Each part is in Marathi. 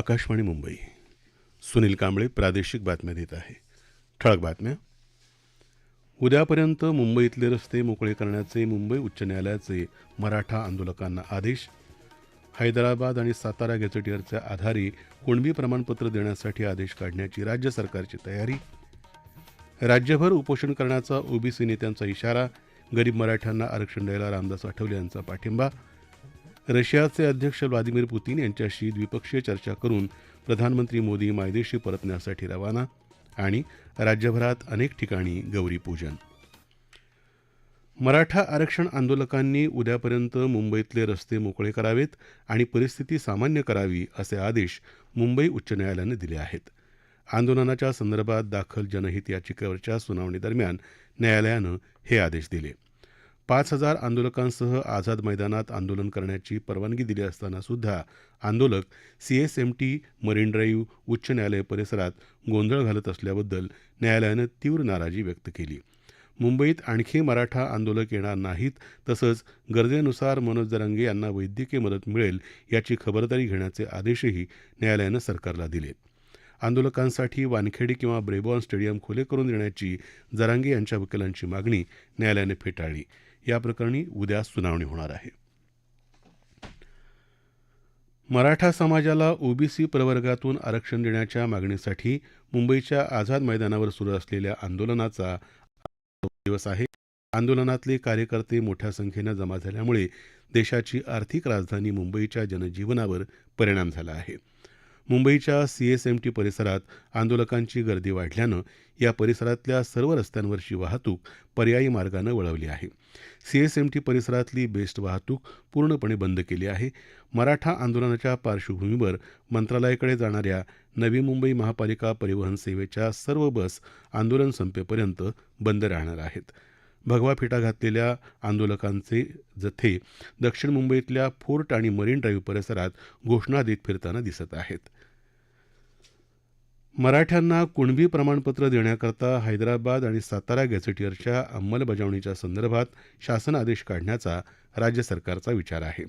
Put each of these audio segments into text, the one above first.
आकाशवाणी मुंबई. सुनील कांबळे प्रादेशिक बातम्या देत आहे. ठळक बातम्या. उद्यापर्यंत मुंबईतले रस्ते मोकळे करण्याचे मुंबई उच्च न्यायालयाचे मराठा आंदोलकांना आदेश. हैदराबाद आणि सातारा गॅझेटियरच्या आधारे कुणबी प्रमाणपत्र देण्यासाठी आदेश काढण्याची राज्य सरकारची तयारी. राज्यभर उपोषण करण्याचा ओबीसी नेत्यांचा इशारा. गरीब मराठ्यांना आरक्षण द्यायला रामदास आठवले यांचा पाठिंबा. रशियाचे अध्यक्ष व्लादिमीर पुतीन यांच्याशी द्विपक्षीय चर्चा करून प्रधानमंत्री मोदी मायदेशी परतण्यासाठी रवाना आणि राज्यभरात अनेक ठिकाणी गौरीपूजन मराठा आरक्षण आंदोलकांनी उद्यापर्यंत मुंबईतले रस्ते मोकळे करावेत आणि परिस्थिती सामान्य करावी असे आदेश मुंबई उच्च न्यायालयानं दिले आहेत. आंदोलनाच्या संदर्भात दाखल जनहित याचिकेवरच्या सुनावणीदरम्यान न्यायालयानं हे आदेश दिले. पाच हजार आंदोलकांसह आझाद मैदानात आंदोलन करण्याची परवानगी दिली असताना सुद्धा आंदोलक सीएसएमटी मरीन ड्राईव्ह उच्च न्यायालय परिसरात गोंधळ घालत असल्याबद्दल न्यायालयानं तीव्र नाराजी व्यक्त केली. मुंबईत आणखी मराठा आंदोलक येणार नाहीत तसंच गरजेनुसार मनोज जरांगे यांना वैद्यकीय मदत मिळेल याची खबरदारी घेण्याचे आदेशही न्यायालयानं सरकारला दिले. आंदोलकांसाठी वानखेडी किंवा ब्रेबॉन स्टेडियम खुले करून देण्याची जरांगे यांच्या वकिलांची मागणी न्यायालयानं फेटाळली. या प्रकरणी उद्या सुनावणी होणार आहे. मराठा समाजाला ओबीसी प्रवर्गातून आरक्षण देण्याच्या मागणीसाठी मुंबईच्या आझाद मैदानावर सुरू असलेल्या आंदोलनाचा दिवस आहे. आंदोलनातले कार्यकर्ते मोठ्या संख्येनं जमा झाल्यामुळे देशाची आर्थिक राजधानी मुंबईच्या जनजीवनावर परिणाम झाला आहे. मुंबईच्या सीएसएमटी परिसरात आंदोलकांची गर्दी वाढल्यानं या परिसरातल्या सर्व रस्त्यांवरची वाहतूक पर्यायी मार्गानं वळवली आहे. सीएसएमटी परिसरातली बेस्ट वाहतूक पूर्णपणे बंद केली आहे. मराठा आंदोलनाच्या पार्श्वभूमीवर मंत्रालयाकडे जाणाऱ्या नवी मुंबई महापालिका परिवहन सेवेच्या सर्व बस आंदोलन संपेपर्यंत बंद राहणार आहेत. भगवा फिटा घातलेल्या आंदोलकांचे जथे दक्षिण मुंबईतल्या फोर्ट आणि मरीन ड्राईव्ह परिसरात घोषणा देत फिरताना दिसत आहेत. मराठ्यांना कुणबी प्रमाणपत्र देण्याकरता हैदराबाद आणि सातारा गॅझेटियरच्या अंमलबजावणीच्या संदर्भात शासन आदेश काढण्याचा राज्य सरकारचा विचार आहे.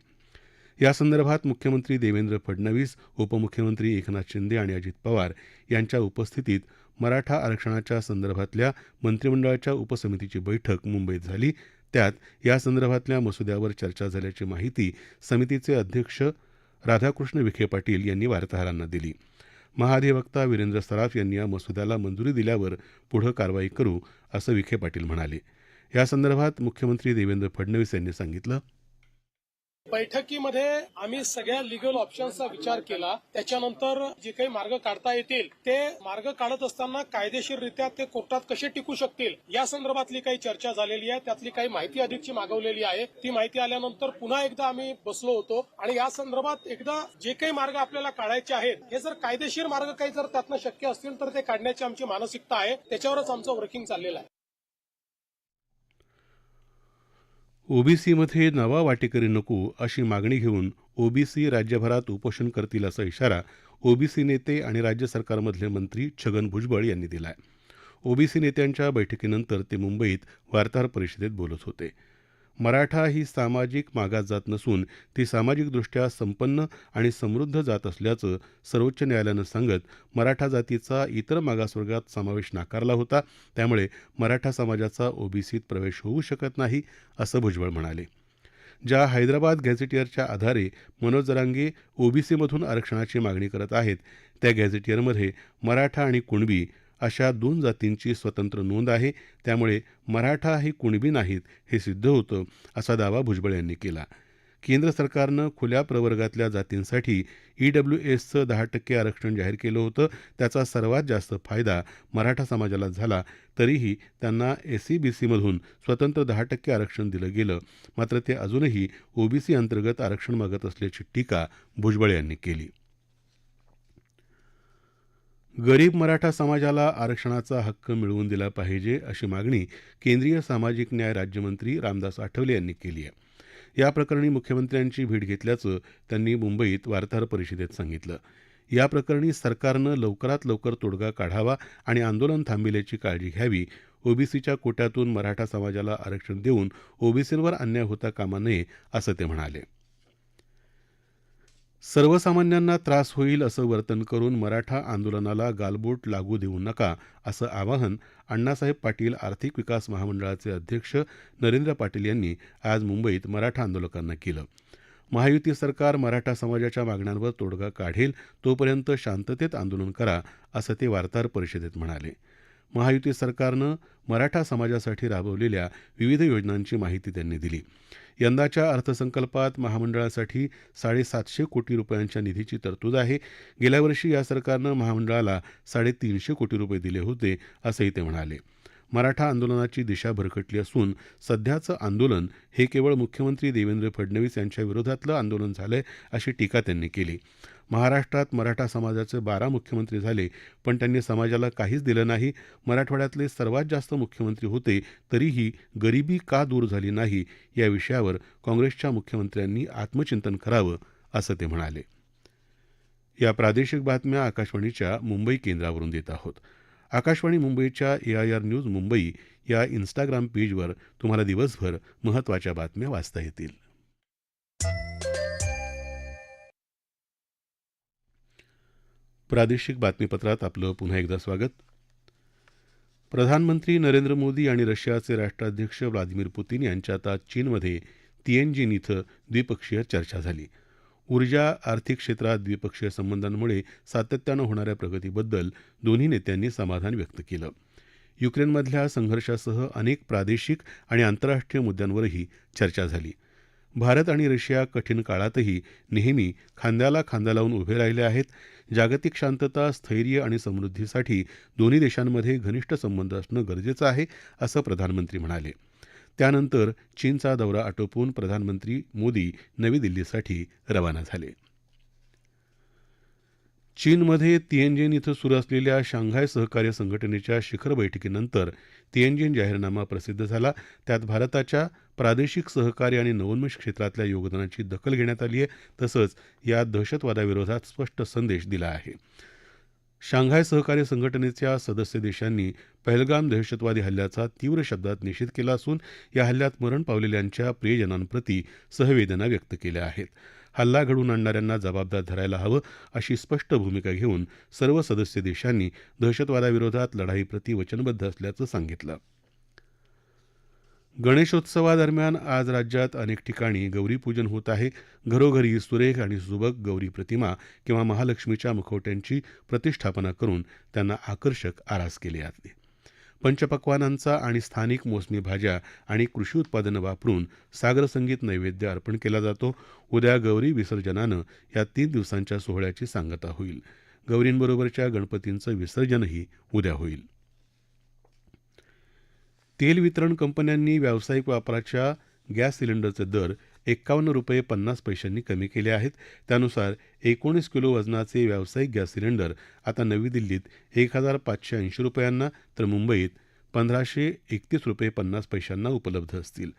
यासंदर्भात मुख्यमंत्री देवेंद्र फडणवीस उपमुख्यमंत्री एकनाथ शिंदे आणि अजित पवार यांच्या उपस्थितीत मराठा आरक्षणाच्या संदर्भातल्या मंत्रिमंडळाच्या उपसमितीची बैठक मुंबईत झाली. त्यात यासंदर्भातल्या मसुद्यावर चर्चा झाल्याची माहिती समितीचे अध्यक्ष राधाकृष्ण विखे पाटील यांनी वार्ताहरांना दिली. महाधिवक्ता वीरेंद्र सराफ यांनी या मसुद्याला मंजुरी दिल्यावर पुढं कारवाई करू असं विखे पाटील म्हणाले. यासंदर्भात मुख्यमंत्री देवेंद्र फडणवीस यांनी सांगितलं बैठकीमध्ये आम्ही सगळ्या लिगल ऑप्शनचा विचार केला. त्याच्यानंतर जे काही मार्ग काढता येतील ते मार्ग काढत असताना कायदेशीररित्या ते कोर्टात कसे टिकू शकतील या संदर्भातली काही चर्चा झालेली आहे. त्यातली काही माहिती अधिकची मागवलेली आहे. ती माहिती आल्यानंतर पुन्हा एकदा आम्ही बसलो होतो आणि या संदर्भात एकदा जे काही मार्ग आपल्याला काढायचे आहेत हे जर कायदेशीर मार्ग काही जर त्यातनं शक्य असतील तर ते काढण्याची आमची मानसिकता आहे. त्याच्यावरच आमचं वर्किंग चाललेलं आहे. ओबीसीमध्ये नवा वाटेकरी नको अशी मागणी घेऊन ओबीसी राज्यभरात उपोषण करतील असा इशारा ओबीसी नेते आणि राज्य सरकारमधले मंत्री छगन भुजबळ यांनी दिला आहे ओबीसी नेत्यांच्या बैठकीनंतर ते मुंबईत वार्ताहर परिषदेत बोलत होते. मराठा ही सामाजिक मागास जात नसून ती सामाजिकदृष्ट्या संपन्न आणि समृद्ध जात असल्याचं सर्वोच्च न्यायालयानं सांगत मराठा जातीचा इतर मागासवर्गात समावेश नाकारला होता. त्यामुळे मराठा समाजाचा ओबीसीत प्रवेश होऊ शकत नाही असं भुजबळ म्हणाले. ज्या हैदराबाद गॅझेटियरच्या आधारे मनोज जरांगे ओबीसीमधून आरक्षणाची मागणी करत आहेत त्या गॅझेटियरमध्ये मराठा आणि कुणबी अशा दोन जातींची स्वतंत्र नोंद आहे. त्यामुळे मराठा हे कुणबी नाहीत हे सिद्ध होतं असा दावा भुजबळ यांनी केला. केंद्र सरकारनं खुल्या प्रवर्गातल्या जातींसाठी ईडब्ल्यू एसचं दहा टक्के आरक्षण जाहीर केलं होतं. त्याचा सर्वात जास्त फायदा मराठा समाजाला झाला. तरीही त्यांना एसईबीसीमधून स्वतंत्र दहा टक्के आरक्षण दिलं गेलं. मात्र ते अजूनही ओबीसी अंतर्गत आरक्षण मागत असल्याची टीका भुजबळ यांनी केली. गरीब मराठा समाजाला आरक्षणाचा हक्क मिळवून दिला पाहिजे अशी मागणी केंद्रीय सामाजिक न्याय राज्यमंत्री रामदास आठवले यांनी केली आहे. या प्रकरणी मुख्यमंत्र्यांची भेट घेतल्याचं त्यांनी मुंबईत वार्ताहर परिषदेत सांगितलं. या प्रकरणी सरकारनं लवकरात लवकर तोडगा काढावा आणि आंदोलन थांबविल्याची काळजी घ्यावी ओबीसीच्या कोट्यातून मराठा समाजाला आरक्षण देऊन ओबीसींवर अन्याय होता कामा नये असं ते म्हणाले. सर्वसामान्यांना त्रास होईल असं वर्तन करून मराठा आंदोलनाला गालबोट लागू देऊ नका असं आवाहन अण्णासाहेब पाटील आर्थिक विकास महामंडळाचे अध्यक्ष नरेंद्र पाटील यांनी आज मुंबईत मराठा आंदोलकांना केलं. महायुती सरकार मराठा समाजाच्या मागण्यांवर तोडगा काढेल तोपर्यंत शांततेत आंदोलन करा असं ते वार्ताहर परिषदेत म्हणाले. महायुती सरकारनं मराठा समाजासाठी राबवलेल्या विविध योजनांची माहिती त्यांनी दिली. यंदाच्या अर्थसंकल्पात महामंडळासाठी साडेसातशे कोटी रुपयांच्या निधीची तरतूद आहे. गेल्या वर्षी या सरकारनं महामंडळाला साडेतीनशे कोटी रुपये दिले होते असंही ते म्हणाले. मराठा आंदोलनाची दिशा भरकटली असून सध्याचं आंदोलन हे केवळ मुख्यमंत्री देवेंद्र फडणवीस यांच्या विरोधातलं आंदोलन झालंय अशी टीका त्यांनी केली. महाराष्ट्रात मराठा समाजाचे बारा मुख्यमंत्री झाले पण त्यांनी समाजाला काहीच दिलं नाही. मराठवाड्यातले सर्वात जास्त मुख्यमंत्री होते तरीही गरिबी का दूर झाली नाही या विषयावर काँग्रेसच्या मुख्यमंत्र्यांनी आत्मचिंतन करावं असं ते म्हणाले. या प्रादेशिक बातम्या आकाशवाणीच्या मुंबई केंद्रावरून देत आहोत. आकाशवाणी मुंबईच्या A I R news Mumbai या इन्स्टाग्राम पेजवर तुम्हाला दिवसभर महत्त्वाच्या बातम्या वाचता येतील. प्रादेशिक बातमीपत्रात आपलं पुन्हा एकदा स्वागत. प्रधानमंत्री नरेंद्र मोदी आणि रशियाचे राष्ट्राध्यक्ष व्लादिमीर पुतीन यांच्यात आज चीनमध्ये तिएनजीन इथं द्विपक्षीय चर्चा झाली. ऊर्जा आर्थिक क्षेत्रात द्विपक्षीय संबंधांमुळे सातत्यानं होणाऱ्या प्रगतीबद्दल दोन्ही नेत्यांनी समाधान व्यक्त केलं. युक्रेनमधल्या संघर्षासह अनेक प्रादेशिक आणि आंतरराष्ट्रीय मुद्द्यांवरही चर्चा झाली. भारत आणि रशिया कठीण काळातही नेहमी खांद्याला खांदा लावून उभे राहिले आहेत. जागतिक शांतता स्थैर्य आणि समृद्धीसाठी दोन्ही देशांमध्ये घनिष्ठ संबंध असणं गरजेचं आहे असं प्रधानमंत्री म्हणाले. त्यानंतर चीनचा दौरा आटोपून प्रधानमंत्री मोदी नवी दिल्लीसाठी रवाना झाले. चीनमध्ये तिएनजिन इथं सुरू असलेल्या शांघाय सहकार्य संघटनेच्या शिखर बैठकीनंतर तिएनजिन जाहीरनामा प्रसिद्ध झाला. त्यात भारताच्या प्रादेशिक सहकार्य आणि नवोन्मेष क्षेत्रातल्या योगदानाची दखल घेण्यात आली आहे. तसंच यात दहशतवादाविरोधात स्पष्ट संदेश दिला आहे. शांघाय सहकार्य संघटनेच्या सदस्य देशांनी पहलगाम दहशतवादी हल्ल्याचा तीव्र शब्दात निषेध केला असून या हल्ल्यात मरण पावलेल्यांच्या प्रियजनांप्रती सहवेदना व्यक्त केल्या आहेत. हल्ला घडवून आणणाऱ्यांना जबाबदार धरायला हवं अशी स्पष्ट भूमिका घेऊन सर्व सदस्य देशांनी दहशतवादाविरोधात लढाईप्रती वचनबद्ध असल्याचं सांगितलं. गणेशोत्सवादरम्यान आज राज्यात अनेक ठिकाणी गौरीपूजन होत आहे. घरोघरी सुरेख आणि सुबक गौरी प्रतिमा किंवा महालक्ष्मीच्या मुखवट्यांची प्रतिष्ठापना करून त्यांना आकर्षक आरास केले जाते. पंचपक्वानांचा आणि स्थानिक मोसमी भाज्या आणि कृषी उत्पादनं वापरून सागर संगीत नैवेद्य अर्पण केला जातो. उद्या गौरी विसर्जनानं या तीन दिवसांच्या सोहळ्याची सांगता होईल. गौरींबरोबरच्या गणपतींचं विसर्जनही उद्या होईल. तेल वितरण कंपन्यांनी व्यावसायिक वापराच्या गॅस सिलेंडरचे दर एक्कावन्न रुपये पन्नास पैशांनी कमी केले आहेत. त्यानुसार एकोणीस किलो वजनाचे व्यावसायिक गॅस सिलेंडर आता नवी दिल्लीत एक हजार पाचशे ऐंशी रुपयांना तर मुंबईत पंधराशे एकतीस रुपये पन्नास पैशांना उपलब्ध असतील.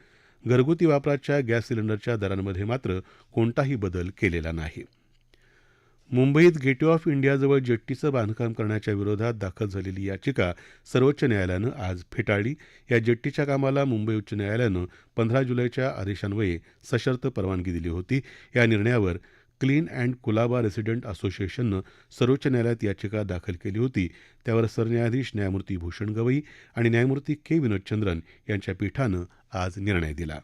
घरगुती वापराच्या गॅस सिलेंडरच्या दरांमध्ये मात्र कोणताही बदल केलेला नाही. मुंबईत गेटवे ऑफ इंडियाजवळ जेट्टीचं बांधकाम करण्याच्या विरोधात दाखल झालेली याचिका सर्वोच्च न्यायालयानं आज फेटाळली. या जेट्टीच्या कामाला मुंबई उच्च न्यायालयानं पंधरा जुलैच्या आदेशान्वये सशर्त परवानगी दिली होती. या निर्णयावर क्लीन अँड कुलाबा रेसिडेंट असोसिएशननं सर्वोच्च न्यायालयात याचिका दाखल केली होती. त्यावर सरन्यायाधीश न्यायमूर्ती भूषण गवई आणि न्यायमूर्ती के. विनोदचंद्रन यांच्या पीठानं आज निर्णय दिला.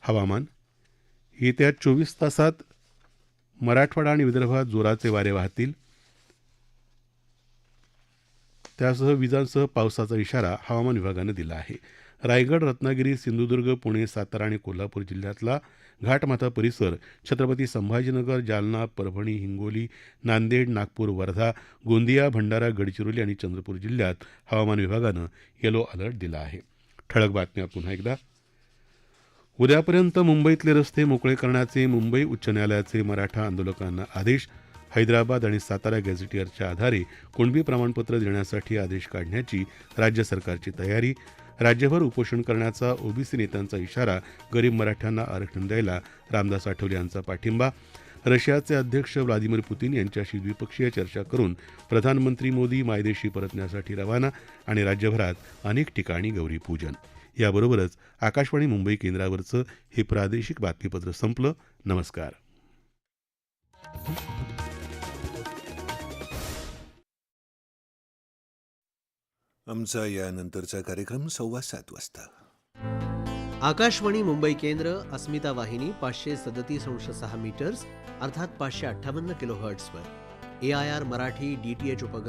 हवामान. येत्या चोवीस तासात मराठवाडा आणि विदर्भात जोराचे वारे वाहतील. त्यासह विजांसह पावसाचा इशारा हवामान विभागानं दिला आहे. रायगड रत्नागिरी सिंधुदुर्ग पुणे सातारा आणि कोल्हापूर जिल्ह्यातला घाटमाथा परिसर छत्रपती संभाजीनगर जालना परभणी हिंगोली नांदेड नागपूर वर्धा गोंदिया भंडारा गडचिरोली आणि चंद्रपूर जिल्ह्यात हवामान विभागानं येलो अलर्ट दिला आहे. ठळक बातम्या पुन्हा एकदा. उद्यापर्यंत मुंबईतले रस्ते मोकळे करण्याचे मुंबई उच्च न्यायालयाचे मराठा आंदोलकांना आदेश हैदराबाद आणि सातारा गॅझेटियरच्या आधारे कुणबी प्रमाणपत्र देण्यासाठी आदेश काढण्याची राज्य सरकारची तयारी राज्यभर उपोषण करण्याचा ओबीसी नेत्यांचा इशारा गरीब मराठ्यांना आरक्षण द्यायला रामदास आठवले यांचा पाठिंबा रशियाचे अध्यक्ष व्लादिमीर पुतीन यांच्याशी द्विपक्षीय चर्चा करून प्रधानमंत्री मोदी मायदेशी परतण्यासाठी रवाना आणि राज्यभरात अनेक ठिकाणी गौरीपूजन. याबरोबरच आकाशवाणी मुंबई केंद्रावरचं हे प्रादेशिक बातमीपत्र संपलं. नमस्कार. आमचा यानंतरचा कार्यक्रम सव्वा सात वाजता. आकाशवाणी मुंबई केंद्र अस्मिता वाहिनी पाचशे सदतीस अंश सहा मीटर्स अर्थात पाचशे अठ्ठावन्न kilo हर्ट्सवर A I R Marathi D T H उपग्रह